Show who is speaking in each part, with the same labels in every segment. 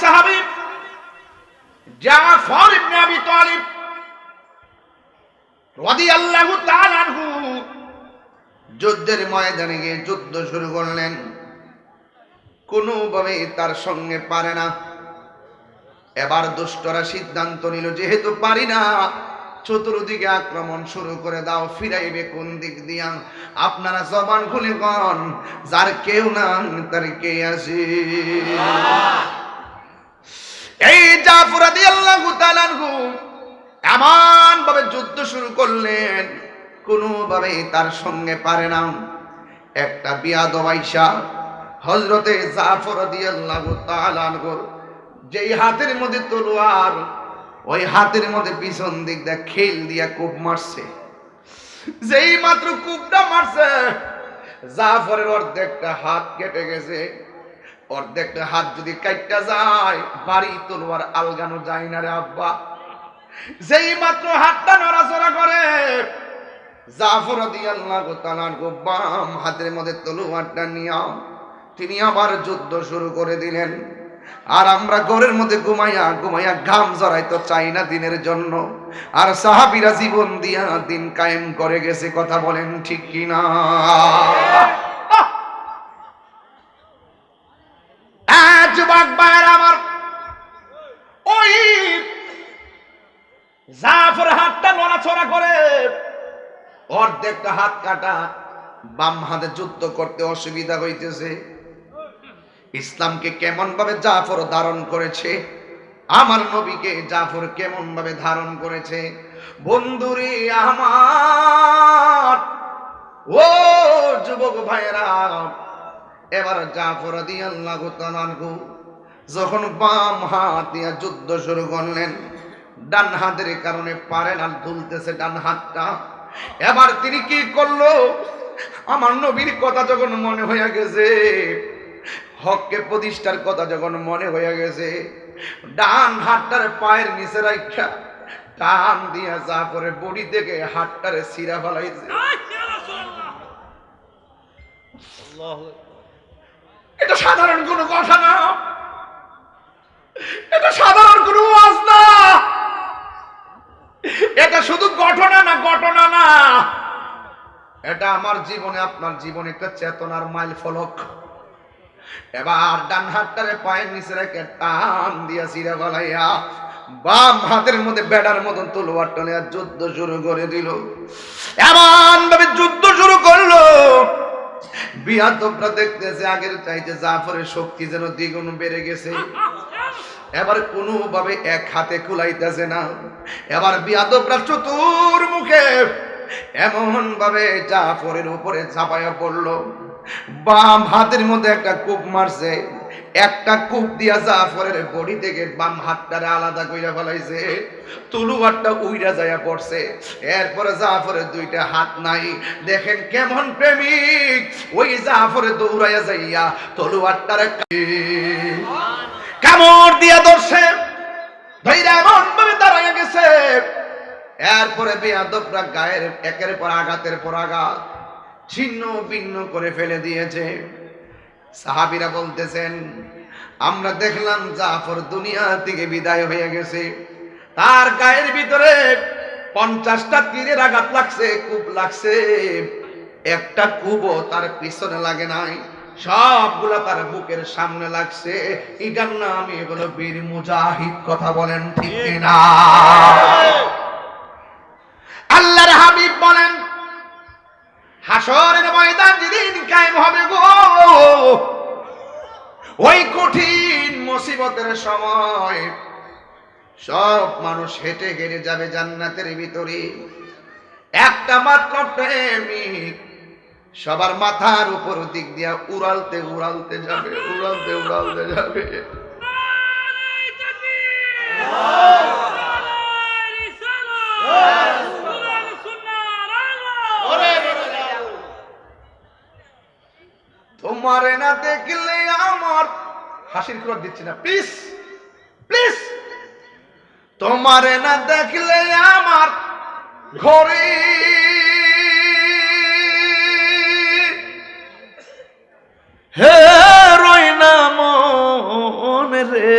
Speaker 1: সাহাবী জাফর ইবনে আবি তালিব রাদিয়াল্লাহু তাআলা আনহু যুদ্ধের ময়দানে গিয়ে যুদ্ধ শুরু করলেন। কোনোভাবে তার সঙ্গে পারে না। এবার দুষ্টরা সিদ্ধান্ত নিল, যেহেতু পারি না, চতুর্দিকে আক্রমণ শুরু করে দাও, ফিরাইবে কোন দিক দিয়া? আপনারা জবান খুলে কন যার কেউ না তার কে আছে? এই জাফর রাদিয়াল্লাহু এমন ভাবে যুদ্ধ শুরু করলেন কোনোভাবে তার সঙ্গে পারে না। একটা বিয়াদ বাইশা হজরতে জাফর রাদিয়াল্লাহু যেই হাতের মধ্যে তলোয়ার, ওই হাতের মধ্যে পিছন দিক দিয়ে খেল দিয়া কূপ মারছে। যেই মাত্র কূপটা মারছে, জাফরের অর্ধেকটা হাত কেটে গেছে। অর্ধেকটা হাত যদি কাটটা যায়, বাড়ি তলোয়ার আলগানো যায় না রে আব্বা। যেই মাত্র হাতটা নড়াচড়া করে, জাফর রাদিয়াল্লাহু তাআলা বাম হাতের মধ্যে তলোয়ারটা নিয়া তিনি আবার যুদ্ধ শুরু করে দিলেন। আর আমরা ঘরের মধ্যে ঘুমাইয়া ঘুমাইয়া ঘাম জড়াইতো চাই না দিনের জন্য। আর সাহাবিরা জীবন দিয়া দিন কায়েম করে গেছে, কথা বলেন ঠিক কিনা? অর্ধেকটা হাত কাটা, বাম হাতে যুদ্ধ করতে অসুবিধা হইতেছে। ইসলামকে কেমন ভাবে জাফর ধারণ করেছে? আমার নবীকে জাফর কেমন ভাবে ধারণ করেছে? বন্ধুরে আমার, ও যুবক ভাইয়েরা, এবার জাফর দিয়ে যখন বাম হাত দিয়া যুদ্ধ শুরু করলেন, ডান হাতের কারণে পারে না তুলতেছে ডান হাতটা। এবার তিনি কি করল? আমার নবীর কথা যখন মনে হইয়া গেছে হককে প্রতিষ্ঠার কথা যখন মনে হয়ে গেছে ডান হাতটার পায়ের নিচে রাখা টান দিয়া যা করে বডি থেকে হাতটারে সিরা ফেলাইছে। এটা সাধারণ কোনো কথা না। এটা সাধারণ কোনো ওয়াজ না। এটা শুধু ঘটনা না ঘটনা না। এটা আমার জীবনে, আপনার জীবনে একটা চেতনার মাইল ফলক। এবার ডান হাতটারে পায়ের নিচে রেখে টান দিয়া সিরা গলাইয়া বাম হাতের মধ্যে বেড়ার মতন তলোয়ার টানে যুদ্ধ শুরু করে দিল। এমন ভাবে যুদ্ধ শুরু করল। বিয়াদবরা দেখতেছে, আগের চাইতে জাফরের শক্তি যেন দ্বিগুণ বেড়ে গেছে। এবার কোনোভাবে এক হাতে কুলাইতেছে না। এবার বিয়াদবরা চতুর মুখে এমন ভাবে জাফরের উপরে চাপায়া পড়ল। বাম হাতের মধ্যে একটা কূপ মারছে। একটা কূপ দিয়া জাফরের বডি থেকে বাম হাতটারে আলাদা কইরা ফেলাইছে। তলুয়ারটা উইরা যাইয়া পড়ছে। এরপরে জাফরের দুইটা হাত নাই। দেখেন কেমন প্রেমিক। ওই জাফরে দৌড়াইয়া যাইয়া তলুয়ারটারে কামড় দিয়া ধরছে। ধৈরা এমন ভাবে দাঁড়াইয়া গেছে। এরপরে বেয়াদবরা গায়ের একের পর আঘাতের পর আঘাত ছিন্ন ভিন্ন করে ফেলে দিয়েছে। সাহাবিরা বলতেছেন, আমরা দেখলাম জাফর দুনিয়া থেকে বিদায় হয়ে গেছে। তার গায়ের ভিতরে পঞ্চাশটা তীরের আঘাত লাগছে, কূপ লাগছে। একটা কুবও তার পিছনে লাগে নাই। সবগুলা তার বুকের সামনে লাগছে। এটার নাম এগুলো বীর মুজাহিদ কথা বলেন ঠিক না আল্লাহর হাবিব বলেন হাসরের ময়দান যেদিন কায়েম হবে গো ওই কঠিন মুসিবতের সময় সব মানুষ হেঁটে হেঁটে যাবে জান্নাতের ভিতরে। একটা মাত্র প্রেমিক সবার মাথার উপর দিক দিয়া উড়ালতে উড়ালতে যাবে, উড়ালতে উড়ালতে যাবে। তোমারে না দেখলে আমার হাসির খরচ দিচ্ছি না প্লিজ প্লিজ তোমারে না দেখলে আমার ঘরে হে রই না মনের রে।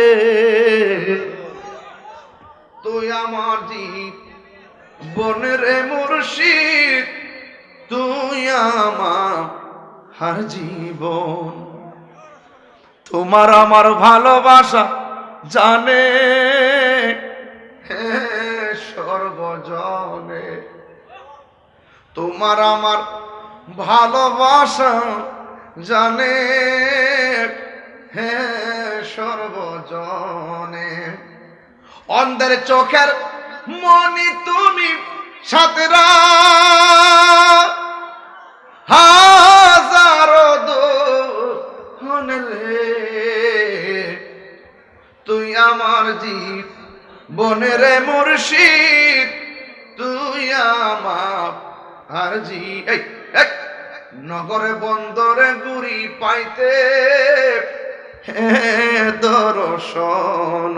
Speaker 1: তুই আমার জীব বনের মুর্শিদ, তুই আমার হার জীবন। তোমার আমার ভালোবাসা জানে সর্বজনে। তোমার আমার ভালোবাসা জানে হে সর্বজনে। অন্ধের চোখের মনি তুমি সাতরা। হাজারো দোহন রে তুই আমার জীব বনের মুর্শিদ তুই আমার আর জি এই, নগরে বন্দরে গুড়ি পাইতে দর্শন।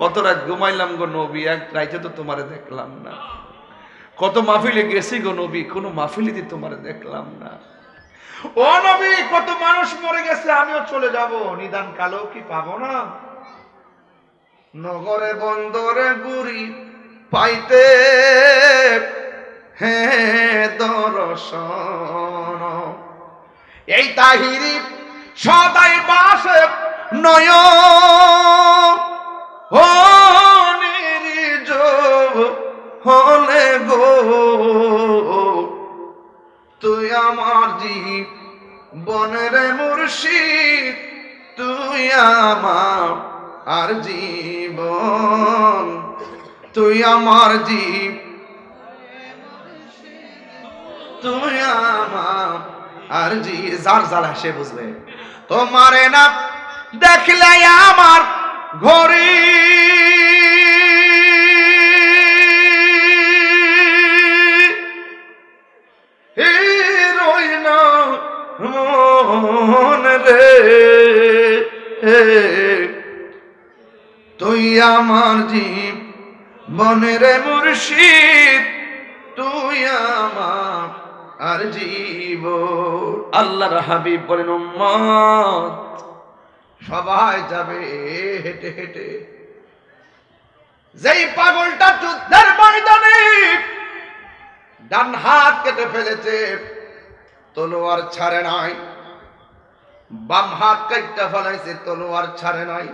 Speaker 1: কত রাত ঘুমাইলাম গো নবী, এক রাইতে তো তোমারে দেখলাম না। কত মাহফিলে গেছি গো নবী, কোনো মাহফিলিতে তোমারে দেখলাম না। ও নবী, কত মানুষ মরে গেছে, আমিও চলে যাব। নিদান কালো কি পাবো না? নগরে বন্দরে গুড়ি পাইতে হে দর্শন। এই তাহিরি সদাই বাসে নয়। ও নিরিজ হলে গো। তুই আমার জীব বনের মুর্শিদ, তুই আমার আর জীবন। তুই আমার জীব তুই আমার। আর জি, যার জ্বালা সে বুঝবে। তোমারে না দেখলে আমার ঘড়ি। তুই আমার জীব, বনের মুর্শিদ। তুই আমার আর জীব আল্লাহর হাবিব বলেন উম্মত। সবাই যাবে হেঁটে হেঁটে। যেই পাগলটা যুদ্ধের ময়দানে ডান হাত কেটে ফেলেছে তলোয়ার ছাড়ে নাই। বাম হাত কাটটা ফেলাইছে তলোয়ার ছাড়ে নাই।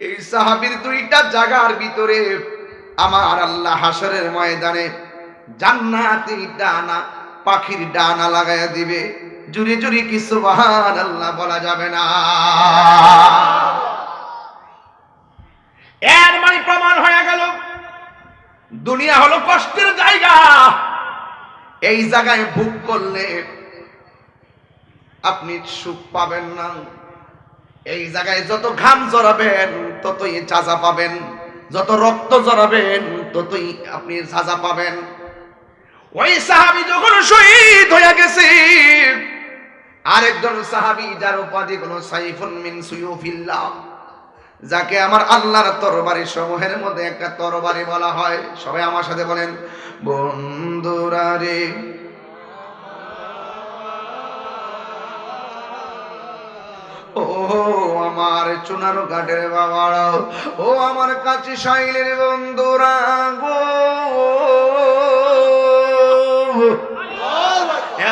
Speaker 1: এই সাহাবির দুইটা জায়গার ভিতরে আমার আল্লাহ হাসরের ময়দানে জান্নাতি ডানা, পাখির ডানা লাগাইয়া দিবে। জুরি জুরি কি সুবহান আল্লাহ বলা যাবে না। এর মানে প্রমাণ হয়ে গেল। দুনিয়া হলো কষ্টের জায়গা। এই জায়গায় ভুক করলে আপনি সুখ পাবেন না। এই জায়গায় যত ঘাম জড়াবেন, ততই চাজা পাবেন। যত রক্ত জড়াবেন, ততই আপনি সাজা পাবেন। ওই সাহাবি যখন শহীদ হয়ে গেছে, আরেকজন সাহাবি যার উপাধি কোন সাইফুন মিন সুয়ুফিল্লাহ, যাকে আমার আল্লাহর তরবারি সমূহের মধ্যে একটা তরবারি বলা হয়। সবাই আমার সাথে বলেন, বন্ধুরা রে। ও আমার চুনারো ঘাটের বাবারা, ও আমার কাছে সাইলের বন্ধুরা গো।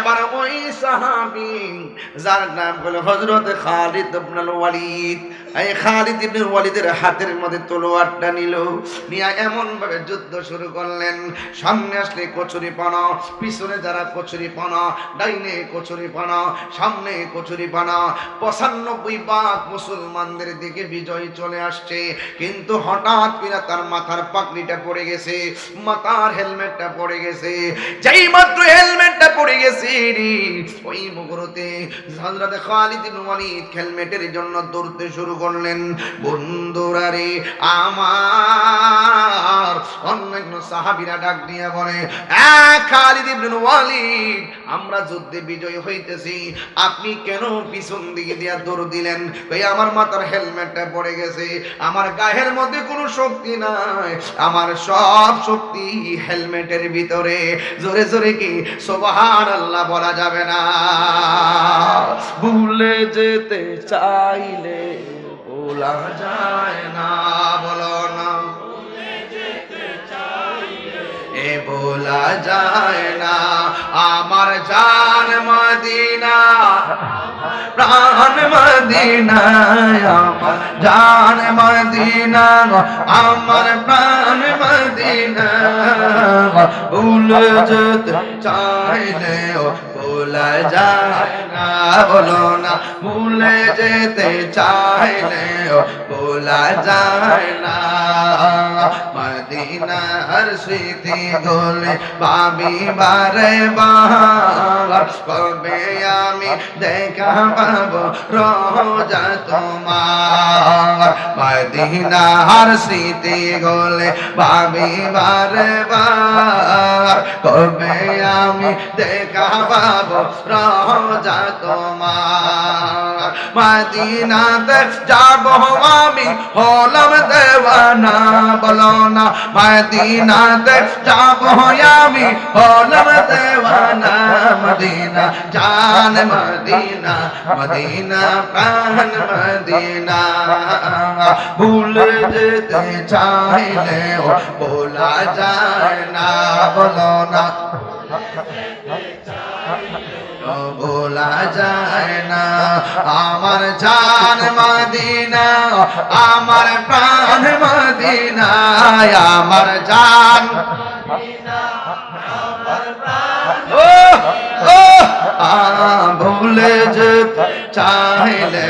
Speaker 1: এবার ওই সাহাবি যার নাম হলো হজরত খালিদ ইবনুল ওয়ালিদ। খালিদ ইবনুল ওয়ালিদের হাতের মধ্যে তলোয়ারটা নিল, নিয়ে এমন ভাবে যুদ্ধ শুরু করলেন। সামনে আসলে কচুরি পানা পিছনে যারা কচুরি পানা ডাইনে কচুরি পানা সামনে কচুরি পানা পঁচানব্বই বাঘ মুসলমানদের দিকে বিজয় চলে আসছে। কিন্তু হঠাৎ কিনা তার মাথার পাগড়িটা পড়ে গেছে, মাথার হেলমেটটা পড়ে গেছে, যেই মাত্র হেলমেটটা পড়ে গেছে ওই মুহূর্তে হযরত খালিদ ইবনে ওয়ালিদ হেলমেটের জন্য দৌড়তে শুরু করলেন বন্ধুরা রে আমার অন্যান্য সাহাবীরা ডাক দিয়ে বলে খালিদ ইবনে ওয়ালিদ, আমরা যুদ্ধে বিজয় হইতেছি, আপনি কেন পিছন দিকে দিয়া দৌড় দিলেন? ওই আমার মাথার হেলমেটটা পড়ে গেছে, আমার গায়ের মধ্যে কোনো শক্তি নাই, আমার সব শক্তি হেলমেটের ভিতরে। জোরে জোরে কি? সোবাহান আল্লাহ বলা যাবে না। ভুলে যেতে চাইলে ভোলা যায় না, বলো না। এ ভোলা যায় না, আমার জান মদিনা, প্রাণ মদিনা আমার জান মদিনা আমার প্রাণ মদিনা। ভুলে যেতে চাইলে ভোলা যায় না, বলো না, ভুলে যেতে চাইলে ভোলা যায় না। মদিনার স্মৃতি গোলে ভাবি বারে কবে আমি দেখা পাবো রোজা তোমার? মদিনার স্মৃতি গোলে ভাবি বারে বার কবে আমি দেখা পাবো? রোজা তোমার। মদিনাতে যাব আমি, হলাম দেওয়ানা। বলো না, মদিনাতে যাব আমি, হলাম দেওয়ানা। মদিনা, জান মদিনা মদিনা, প্রাণ মদিনা। ভুলে যেতে চাইলে বলা যায় না। বলো না বলা যায় না। আমার জান মদিনা, আমার প্রাণ মদিনা, আমার জান। ও ও আ ভুলে যেতে চাইলে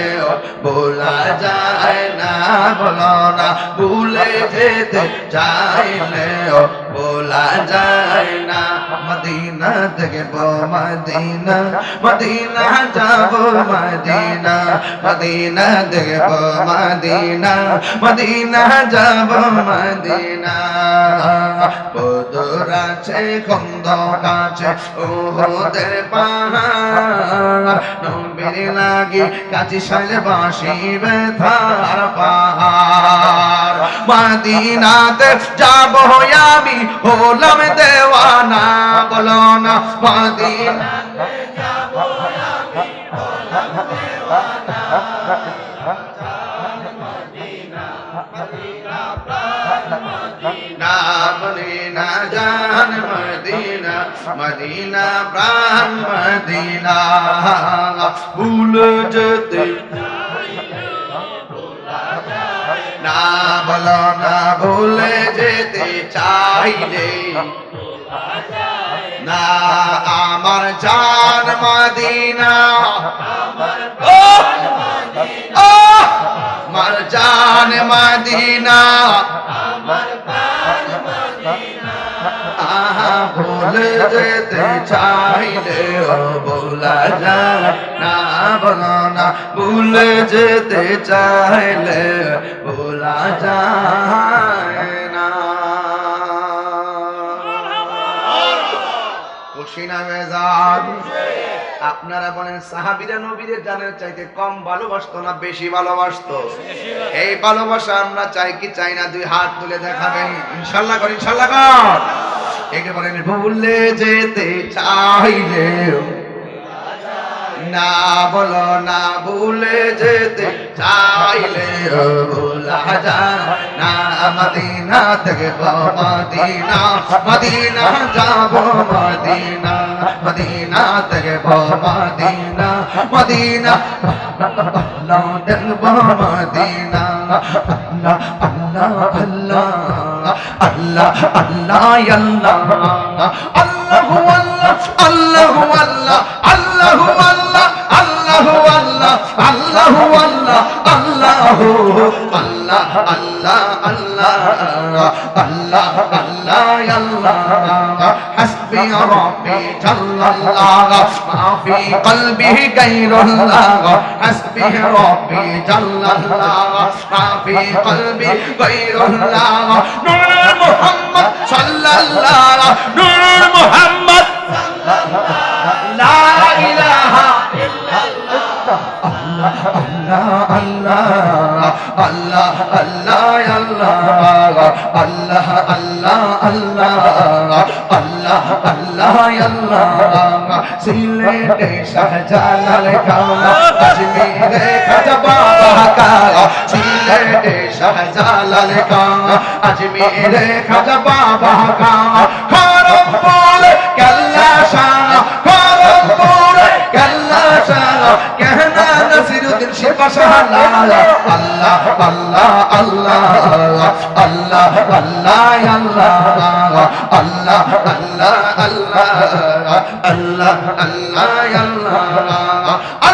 Speaker 1: বলা যায় না বলো না। ভুলে যেতে চাইলে বলা যায় না। মদিনা দেখব, মদিনা মদিনা যাব, মদিনা। মদিনা দেখব, মদিনা মদিনা যাব, মদিনা। বদর আছে খন্দ কাছে ওদের পাহাড় আমার নবীর লাগে কাজী সালে বাঁশি ব্যথার পাহাড়। মাদিনাতে যাব আমি, হলাম দেওয়ানা, বলো না, মাদিনাতে যাব আমি, হলাম দেওয়ানা মদিনা, প্রাণ মদিনা, ভুল যেতে না বলো না ভুলে যেতে চাইলে, না আমার জান মদিনা। আমার জান মদিনা। আহা ভুলে যেতে চাইলে বলা যায় না বলো না ভুলে যেতে চাইলে বলা যায় আপনারা বলেন সাহাবিরা নবীদের জানের চাইতে কম ভালোবাসতো না বেশি ভালোবাসতো এই ভালোবাসা আমরা চাই কি চাই না, দুই হাত তুলে দেখাবেন। ইনশাল্লাহ কর ইনশাল্লাহ কর। একেবারে বহুলে যেতে চাইলেও না বলো না ভুলে যেতে চাইলে ভোলা যায় না মদিনা থেকে মদিনা মদিনা যাব মদিনা মদিনা থেকে মদিনা মদিনা দেখব মদিনা আল্লাহ আল্লাহ আল্লাহ আল্লাহ আল্লাহ আল্লাহ আল্লাহ আল্লাহ আল্লাহ আল্লাহ হাসবি রব্বি জাল্লাল্লাহ মা ফি কলবি গায়রুল্লাহ হাসবি রব্বি জাল্লাল্লাহ মা ফি কলবি গায়রুল্লাহ নূর মুহাম্মদ সাল্লাল্লাহ নূর মুহাম্মদ লা ইলাহা আল্লাহ আল্লাহ আল্লাহ আল্লাহ আল্লাহ আল্লাহ আল্লাহ আল্লাহ আল্লাহ সিলেটে শাহজালাল কালা কাশ্মীরে খাজা বাবা কালা সিলেটে শাহজালাল কা আজমির খাজা বাবা কা খরমপুর বসে বসান আল্লাহ আল্লাহ আল্লাহ আল্লাহ আল্লাহ আল্লাহ আল্লাহ আল্লাহ আল্লাহ আল্লাহ আল্লাহ আল্লাহ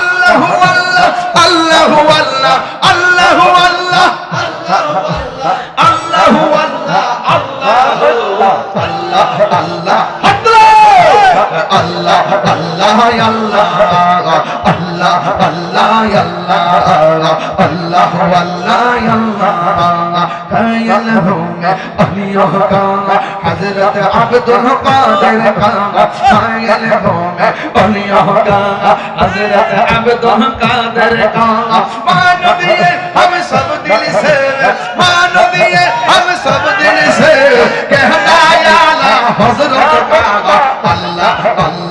Speaker 1: अल्लाह अल्लाह अल्लाह अल्लाह कायल हूँ मैं अलियों का हजरत अब्दुल कादिर का कायल हूँ मैं अलियों का हजरत अब्दुल कादिर का मान दिए हम सब दिल से मान दिए हम सब दिल से कहना याला हजरत का अल्लाह अल्लाह अल्लाह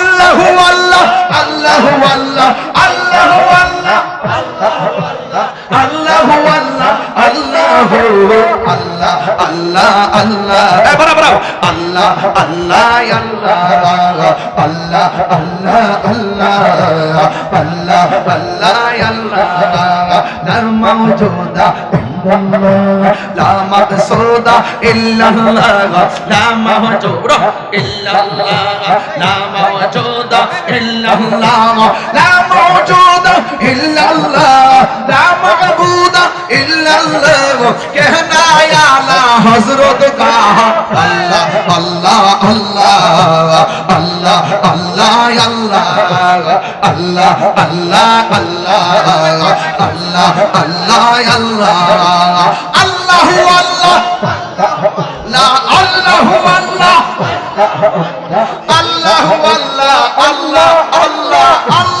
Speaker 1: আল্লাহ বরাবর আল্লাহ আল্লাহ আল্লাহ আল্লাহ আল্লাহ আল্লাহ আল্লাহ আল্লাহ আল্লাহ নরম মৌজুদা لا مقصود إلا الله لا موجود إلا الله لا موجود إلا الله لا موجود إلا الله لا معبود ইল্লাল্লাহ কেহনা আলা হযরত কা আল্লাহ আল্লাহ আল্লাহ আল্লাহ আল্লাহ আল্লাহ আল্লাহ আল্লাহ আল্লাহ আল্লাহ আল্লাহ আল্লাহ আল্লাহু আল্লাহ লা আল্লাহ আল্লাহ আল্লাহ আল্লাহ আল্লাহ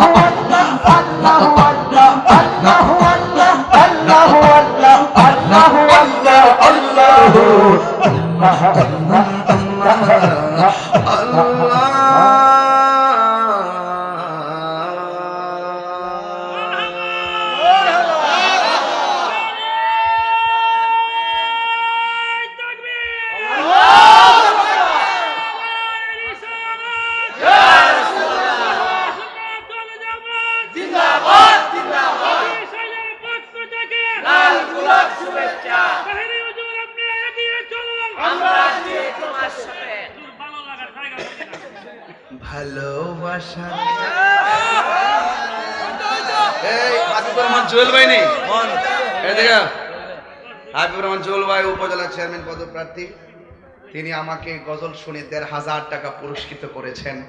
Speaker 1: তিনি আমাকে গজল শুনে দেড় হাজার টাকা পুরস্কৃত করেছেন।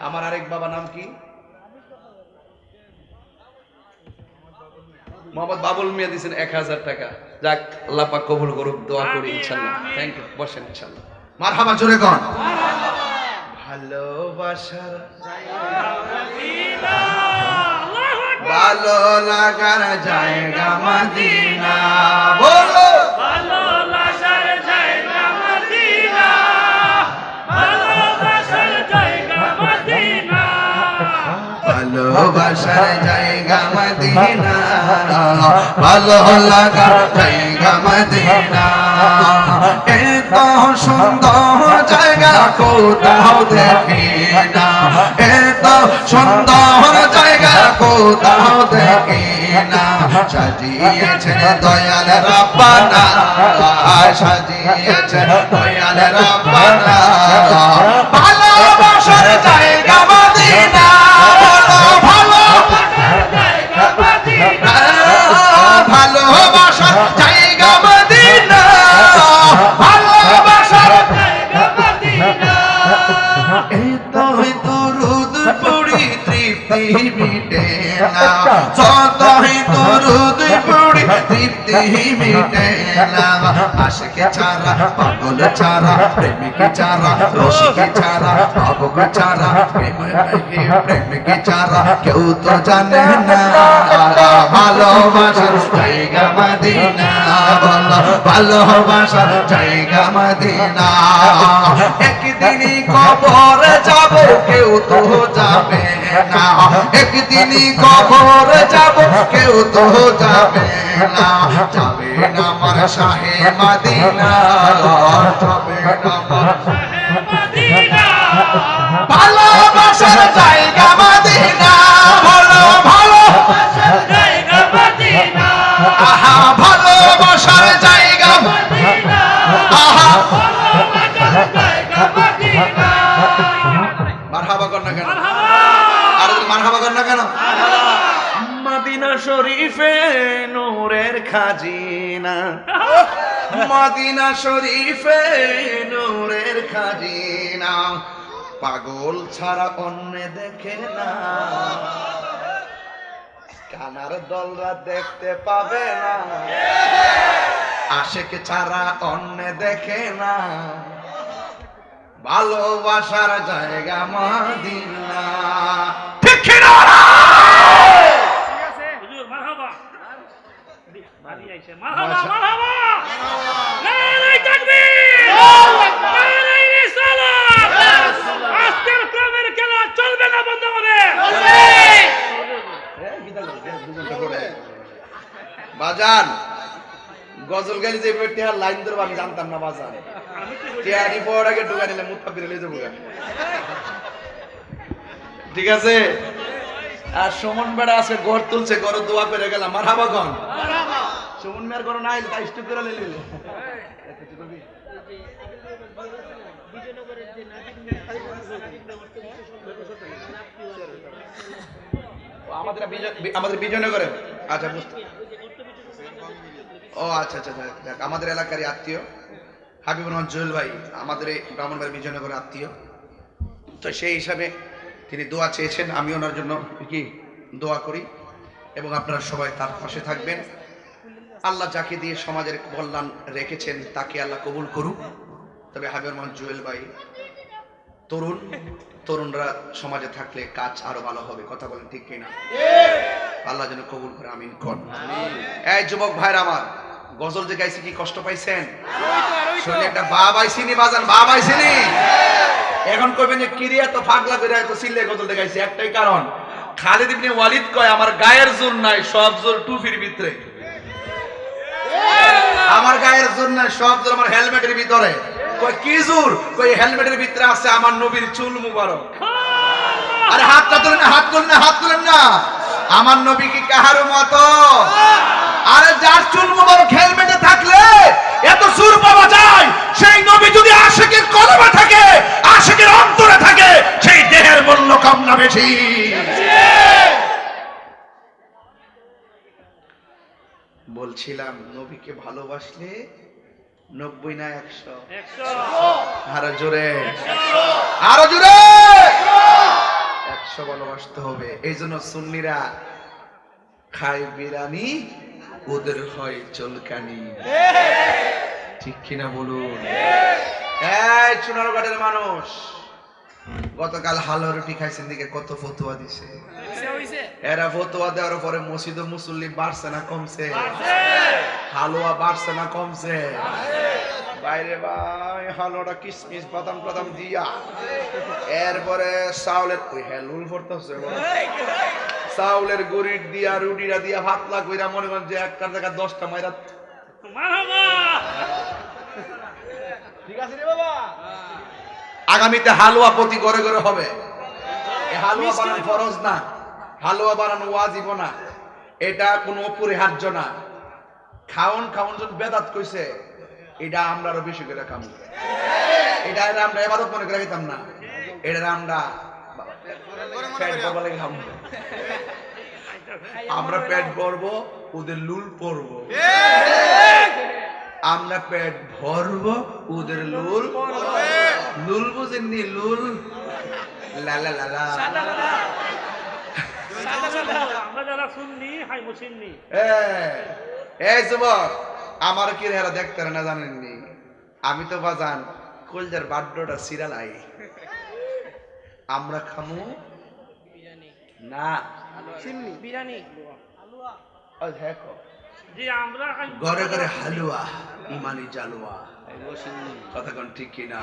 Speaker 1: আমার আরেক বাবা নাম কি? মোহাম্মদ বাবুল মিয়া দিয়েছেন এক হাজার টাকা। যাক আল্লাহ পাক কবুল করুক দোয়া করি ইনশাল্লাহ। থ্যাংক ইউ বসেন ইনশাল্লাহ। মারহাবা জোরে কন। ভালোবাসার ভালো লাগার জায়গা মদিনা। বলো। ভালো লাগার জায়গা সুন্দর জায়গা কোথাও দেখি না। জায়গা কোথাও দেখি না। দয়াল রাব্বানা। সাজিয়েছে দয়াল রাব্বানা। না আশিকে ছাড়া পাগল ছাড়া প্রেমিক ছাড়া রসিক ছাড়া পাবক ছাড়া প্রেমিক ছাড়া কেউ তো জানে না, ভালোবাসার জায়গা মদিনা ভালোবাসার জায়গা মদিনা একদিনই কবর যাব কেউ তো যাবে না, একদিনই কবর যাব কেউ তো যাবে না যাবে না আমার শাহে মদিনা যাবে না আমার
Speaker 2: মদিনা
Speaker 1: ভালোবাসার জায়গা। খাজিনা। মদিনা শরীফে নূরের খাজিনা। পাগল ছাড়া অন্য দেখে না। কানার দলরা দেখতে পাবে না। আশেক ছাড়া অন্য দেখে না। ভালোবাসার জায়গা মদিনা। ঠিক কি না?
Speaker 2: হুজুর মারহাবা বাড়ি আইছে মারহাবা মারহাবা নারে তাকবীর নারে রিসালাত আজকের প্রেমের খেলা চলবে না বন্ধ হবে!
Speaker 1: বাজান গজল গালি যে টিহার লাইন ধরবো আমি জানতাম না বাজান।
Speaker 2: আমি কি
Speaker 1: পর আগে ঢুকা নিলে মুখ পাপিরে লিয়ে যাব ঠিক আছে? আর সুমন বেড়া আছে ঘর তুলছে ঘর দোয়া করে গেলাম। আর হাবা কন তাই স্টুপ করে আমাদের আমাদের বিজয়নগরে। আচ্ছা বুঝতে ও আচ্ছা আচ্ছা যাক, যাক, আমাদের এলাকারই আত্মীয়। হাবিবুর রহমান জুয়েল ভাই আমাদের এই ব্রাহ্মণবাড়ি বিজয়নগরের আত্মীয়। তো সেই হিসাবে তিনি দোয়া চেয়েছেন আমি ওনার জন্য কি দোয়া করি এবং আপনারা সবাই তার পাশে থাকবেন। আল্লাহ যাকে দিয়ে সমাজের কল্যাণ রেখেছেন, তাকে আল্লাহ কবুল করুক। তবে হাবিবুর রহমান, জুয়েল ভাই, তরুণ, তরুণরা সমাজে থাকলে কাজ আরও ভালো হবে। কথা বলেন ঠিক কিনা? আল্লাহ যেন কবুল করে, আমিন কর। এই যুবক ভাইরা আমার, গজল যে গাইছি কি কষ্ট পাইছেন? একটা বাপ আইসিনি, বাজান বাপ আইসিনি। এখন কইবেন যে কিরিয়া তো ফাগলা করে এত সিল্লে গজল দেখাইছি একটাই কারণ, খালিদ ইবনে ওয়ালিদ কয়, আমার গায়ের জোর নাই, সব জোর টুপির ভিতরে। আমার গায়ের জন্য সব আমার হেলমেটের ভিতরে। কই কি জোর কই হেলমেটের ভিতরে আছে আমার নবীর চুল মুবারক। আরে হাতটা তুলেন না, হাত তুলেন না, হাত তুলেন না। আমার নবী কি কাহার মতো আরে যার চুল মুবারক হেলমেটে থাকলে এত সুর পাওয়া যায় সেই নবী যদি আশেকের কলমে থাকে আশেকের অন্তরে থাকে সেই দেহের মূল্য কম না বেশি বলছিলাম নবীকে ভালোবাসলে নব্বই না একশো? আরও জোরে। আরও জোরে! একশো ভালোবাসতে হবে। এই জন্য সুন্নিরা খায় বিরানি ওদের হয় চলকানি। ঠিক কিনা বলুন? এই চুনারঘাটের মানুষ। গতকাল হালুয়া রুটি খাইছেন দিকে কত ফতুয়া দিছে। এরা ফতুয়া দেওয়ার পরে মসজিদ মুসল্লি বাড়ছে না কমছে? হালুয়া বাড়ছে না কমছে? বাইরে ভাই হালুয়াটা কিসমিস বাদাম টাদাম দিয়া। এরপরে চাউলের ওই হেলুল পড়তেছে চাউলের গরির দিয়া রুটিটা দিয়া ভাতলা কইরা মনে করেন যে একটা জায়গা দশটা মাইরা
Speaker 2: মারহাবা
Speaker 1: আগামীতে হালুয়া প্রতি ঘরে ঘরে হবে। হালুয়া বানানো ফরজ না। হালুয়া বানানো ওয়াজিব না। এটা কোনো অপরিহার্য না। খাওন খাওন জন বেদাত কইছে এটা আমরা আরও বেশি করে খাব এটা আমরা এবারও মনে করে খেতাম না। এটা আমরা আমরা পেট ভরবো ওদের লুল পরবো। আমরা পেট ভরবো ওদের লুল লুল বুঝেননি লুল। লা লা লা লা।
Speaker 2: আমরা
Speaker 1: কি হেরা দেখতে না জানেননি? আমি তো বাজান কলজার বাড্ডটা সিরালাই। আমরা খামু? না।
Speaker 3: বিরিয়ানি।
Speaker 2: হাই
Speaker 1: ঘরে ঘরে হালুয়া ইমানি জালুয়া। কথা কোন ঠিক কিনা?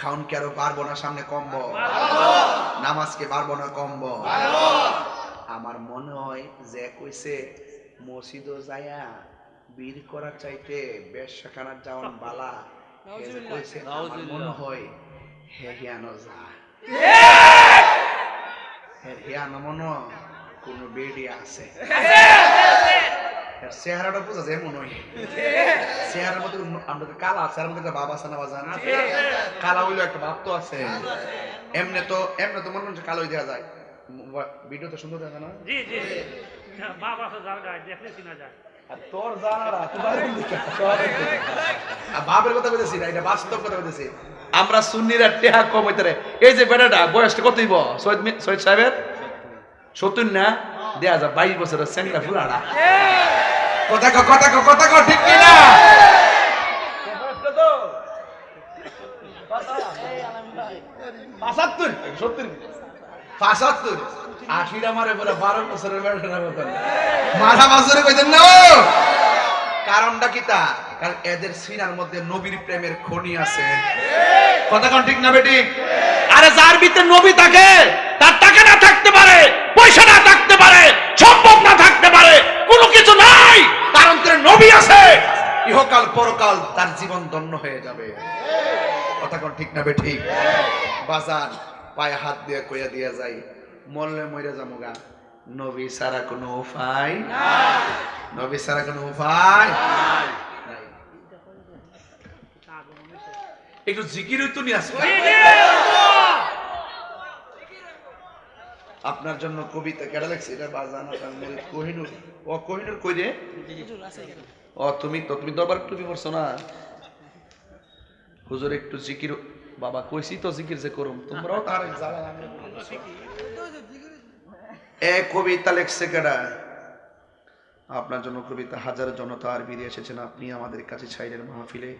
Speaker 1: খাউন কি আরও পারব না সামনে কমবো নামাজকে পারব না কমবো আমার মনে হয় যে কইছে মসজিদ যায়া বীর করার চাইতে বেশখানার যাওয়ান বালা। কইছে আমার মনে হয় হে হিয়ানো যা হে হিয়ানো মনে হয় কোনো বেডি আছে। চেহারাটা বোঝা যায় মনে হয়। চেহারার মধ্যে তো কালা মধ্যে ভাব আছে না বাজান কালা হইল একটা ভাব তো আছে। এমনি তো এমনি তো মনে হচ্ছে কালো দেওয়া যায়। ভিডিও তো সুন্দর দেখা না?
Speaker 2: জি জি বাবা আছে দেখলে চিনা যায়।
Speaker 1: তোর জানারা তোমার বাপের কথা বলতেছি না এটা বাস্তব কথা বলতেছি আমরা সুন্নিরা টেহা কম হইতে এই যে বেটাটা বয়সটা কতই ব সৈয়দ সৈয়দ সাহেবের? সত্তর না? দেয়া যা বাইশ বছরের সেঙ্গা ফুলাড়া কথা কো কথা কো কথা কো ঠিক পাঁচাত্তর। সত্তর। পাঁচাত্তর। বলে বারো বছরের মতন। মাথা বছরে কইতেন না ও? কারণটা কি তা? কারণ এদের সিনার মধ্যে নবীর প্রেমের খনি আছে। কথা কোন ঠিক না বেটি আরে যার ভিতরে নবী থাকে তার টাকা না থাকতে পারে। পয়সা না থাকতে পারে সম্পদ না থাকতে পারে কোনো কিছু নাই। কারণ তোর নবী আছে। ইহকাল পরকাল তার জীবন ধন্য হয়ে যাবে। কথা কোন ঠিক না বেটি বাজার পায়ে হাত দিয়ে কইয়া দিয়া যাই মরলে মরে যামুগা নবী সারা কোনো উপায় নবী সারা কোনো উপায় নাই। একটু জিকির তো নিয়ে আসবে আপনার জন্য কবিতা কেডা লেখছে? এটা বাজান কোহিনুর। ও কোহিনুর কই রে? ও তুমি তো তুমি দরবার টুপি পড়ছো না হুজুর একটু জিকির। বাবা কইছি তো জিকির যে করুম। তোমরাও তার এ কবিতা লেখছে কেডা? আপনার জন্য কবিতা হাজার জনতা আর বেরিয়ে এসেছেন। আপনি আমাদের কাছে ছাইরের মাহফিলে।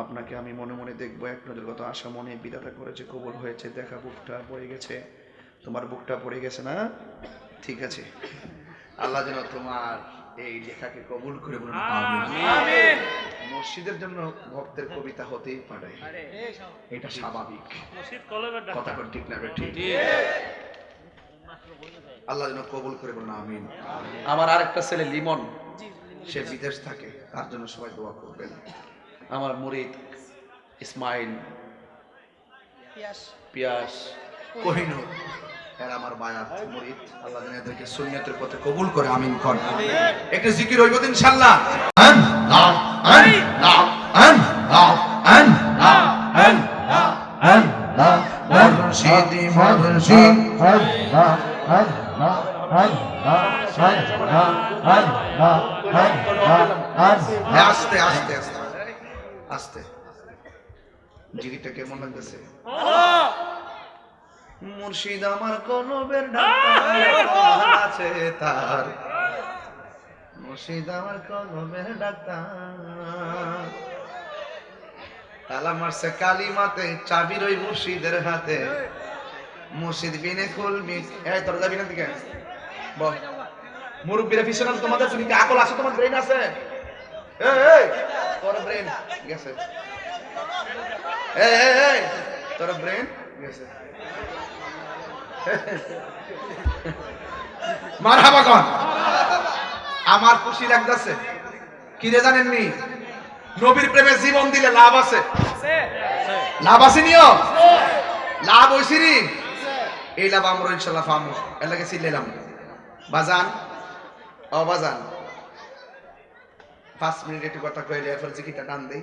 Speaker 1: আপনাকে আমি মনে মনে দেখব। এক নজর কত আশা মনে বিদাতা করেছে কবুল হয়েছে দেখা বুকটা পড়ে গেছে। তোমার বুকটা পড়ে গেছে না? ঠিক আছে। আল্লাহ যেন তোমার এই লেখাকে কবুল করে বলুন। মসজিদের জন্য ভক্তের কবিতা হতেই পারে। এটা স্বাভাবিক। কথা কোন ঠিক না ঠিক। আল্লাহ যেন কবুল করে বলুন আমিন। আমার আর একটা ছেলে লিমন সে বিদেশ থাকে তার জন্য সবাই দোয়া করবেন। আমার মুরিদ ইসমাইল
Speaker 3: পিয়াস।
Speaker 1: পিয়াস। কোহিনুর এরা আমার বায়াত মুরিদ আল্লাহ যেন এদেরকে সুন্নাতের পথে কবুল করে আমিন কর। একটা জিকির হইব ইনশাআল্লাহ। আন নাও আন নাও আন নাও আন নাও আন নাও আন নাও মুর্শিদি মুর্শিদ হ্যাঁ, আস্তে আস্তে আস্তে। আস্তে। জিকিরটা কেমন লাগতেছে? মুর্শিদ আমার কলবের ডাক্তার আছে তার। মুর্শিদ আমার কলবের ডাক্তার। তালা মারছে কালিমাতে চাবির ওই মুর্শিদের হাতে। মুর্শিদ বিনে খুলবি এই তোর যাবি না দিকে বল। মুরব্বীরা পিছনে তোমাদের তুমি কি আকল আছে? তোমার ব্রেন আছে? এই তোর ব্রেন গেছে। এই তোর ব্রেন গেছে। মারহাবা কন আমার খুশি লাগতেছে। কি রে জানেননি নবীর প্রেমে জীবন দিলে লাভ আছে। লাভ আছে নিও? লাভ হইছি নি? এই লাভ আমরা ইনশাল্লাহ পাবো এলাকে চিল্লাইলাম বাজান? ও বাজান। পাঁচ মিনিট একটু কথা কইলে এরপর জিকিটা টান দেই।